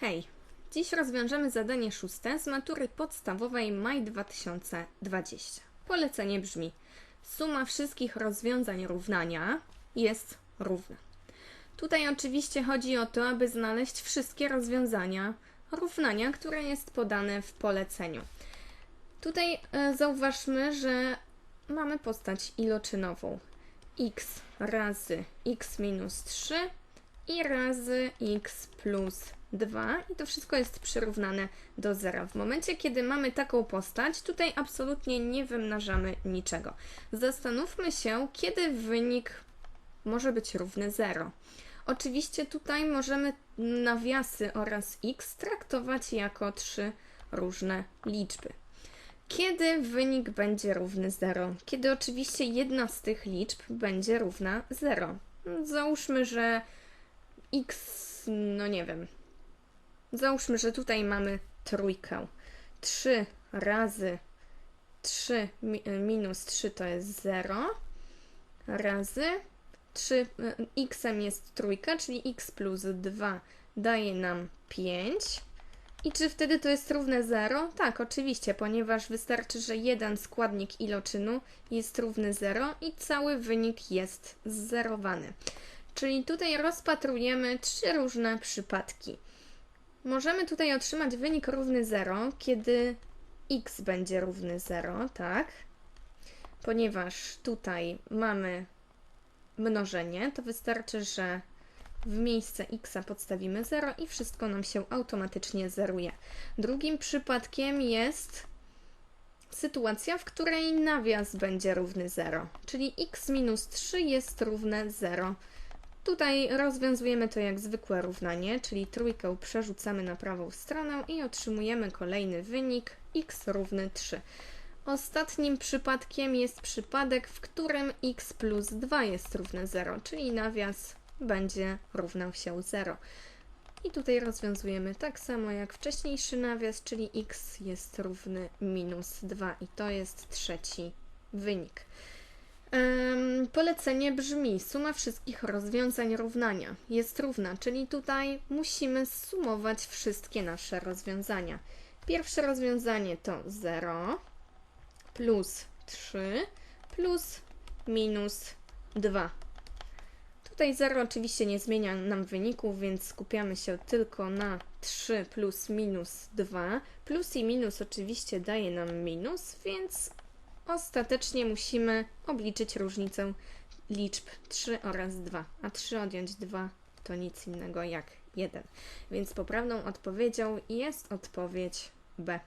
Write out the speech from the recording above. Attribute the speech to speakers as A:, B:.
A: Hej, dziś rozwiążemy zadanie szóste z matury podstawowej maj 2020. Polecenie brzmi: suma wszystkich rozwiązań równania jest równa. Tutaj oczywiście chodzi o to, aby znaleźć wszystkie rozwiązania równania, które jest podane w poleceniu. Tutaj e, zauważmy, że mamy postać iloczynową x razy x minus 3 i razy x plus 2 i to wszystko jest przyrównane do zera. W momencie, kiedy mamy taką postać, tutaj absolutnie nie wymnażamy niczego. Zastanówmy się, kiedy wynik może być równy 0. Oczywiście tutaj możemy nawiasy oraz x traktować jako trzy różne liczby. Kiedy wynik będzie równy 0? Kiedy oczywiście jedna z tych liczb będzie równa 0. Załóżmy, że x, no nie wiem. Załóżmy, że tutaj mamy trójkę. 3 razy 3 mi- minus 3 to jest 0 razy 3 x jest trójka, czyli x plus 2 daje nam 5. I czy wtedy to jest równe 0? Tak, oczywiście, ponieważ wystarczy, że jeden składnik iloczynu jest równy 0 i cały wynik jest zerowany. Czyli tutaj rozpatrujemy trzy różne przypadki. Możemy tutaj otrzymać wynik równy 0, kiedy x będzie równy 0, tak? Ponieważ tutaj mamy mnożenie, to wystarczy, że w miejsce x podstawimy 0 i wszystko nam się automatycznie zeruje. Drugim przypadkiem jest sytuacja, w której nawias będzie równy 0, czyli x minus 3 jest równe 0. Tutaj rozwiązujemy to jak zwykłe równanie, czyli trójkę przerzucamy na prawą stronę i otrzymujemy kolejny wynik x równy 3. Ostatnim przypadkiem jest przypadek, w którym x plus 2 jest równe 0, czyli nawias będzie równał się 0. I tutaj rozwiązujemy tak samo jak wcześniejszy nawias, czyli x jest równy minus 2 i to jest trzeci wynik. Polecenie brzmi: suma wszystkich rozwiązań równania jest równa, czyli tutaj musimy sumować wszystkie nasze rozwiązania. Pierwsze rozwiązanie to 0 plus 3 plus minus 2. Tutaj 0 oczywiście nie zmienia nam wyniku, więc skupiamy się tylko na 3 plus minus 2. Plus i minus oczywiście daje nam minus, więc ostatecznie musimy obliczyć różnicę liczb 3 oraz 2, a 3 odjąć 2 to nic innego jak 1. Więc poprawną odpowiedzią jest odpowiedź B.